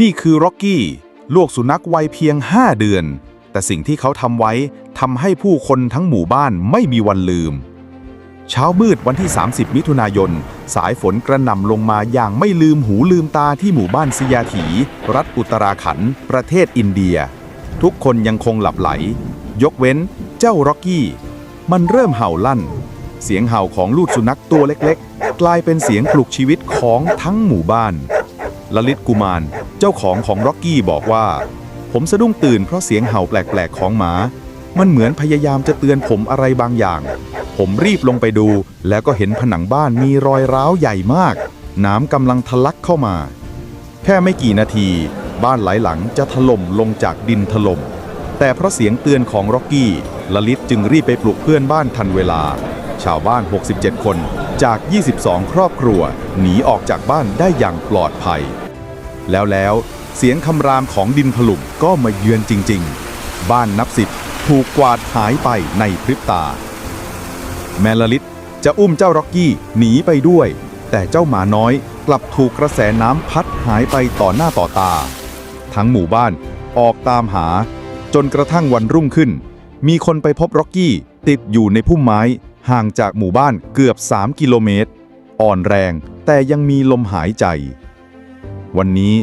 นี่คือร็อกกี้ลูกสุนัขวัยเพียง 5 เดือน แต่สิ่งที่เขาทำไว้ทำให้ผู้คนทั้งหมู่บ้านไม่มีวันลืม เช้ามืดวันที่ 30 มิถุนายน สายฝนกระหน่ำลงมาอย่างไม่ลืมหูลืมตาที่หมู่บ้านซิยาถี รัฐอุตราขันประเทศอินเดีย ทุกคนยังคงหลับไหล ยกเว้นเจ้าร็อกกี้ มันเริ่มเห่าลั่น เสียงเห่าของลูกสุนัขตัวเล็กๆ กลายเป็นเสียงปลุกชีวิตของทั้งหมู่บ้าน ลลิตกุมาร เจ้าของของร็อกกี้บอกว่า ผมสะดุ้งตื่นเพราะเสียงเห่าแปลกๆของหมา มันเหมือนพยายามจะเตือนผมอะไรบางอย่าง ผมรีบลงไปดู แล้วก็เห็นผนังบ้านมีรอยร้าวใหญ่มาก น้ำกำลังทะลักเข้ามา แค่ไม่กี่นาที บ้านหลายหลังจะถล่มลงจากดินถล่มแต่เพราะเสียงเตือนของร็อกกี้ลลิตจึงรีบไปปลุกเพื่อนบ้านทันเวลา ชาวบ้าน 67 คนจาก 22 ครอบครัว หนีออกจากบ้านได้อย่างปลอดภัย แล้วแล้วเสียงคำรามของดินถล่มก็มาเยือนจริง ๆ บ้านนับสิบถูกกวาดหายไปในพริบตา แมลลิตจะอุ้มเจ้าร็อกกี้หนีไปด้วย แต่เจ้าหมาน้อยกลับถูกกระแสน้ำพัดหายไปต่อหน้าต่อตา ทั้งหมู่บ้านออกตามหา จนกระทั่งวันรุ่งขึ้น มีคนไปพบร็อกกี้ติดอยู่ในพุ่มไม้ ห่างจากหมู่บ้านเกือบ 3 กิโลเมตร อ่อนแรงแต่ยังมีลมหายใจ วันนี้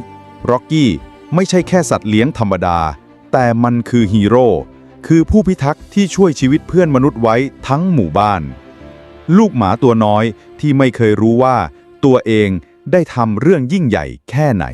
ร็อกกี้ไม่ใช่แค่สัตว์เลี้ยงธรรมดา แต่มันคือฮีโร่คือผู้พิทักษ์ที่ช่วยชีวิตเพื่อนมนุษย์ไว้ทั้งหมู่บ้าน ลูกหมาตัวน้อยที่ไม่เคยรู้ว่าตัวเองได้ทำเรื่องยิ่งใหญ่แค่ไหน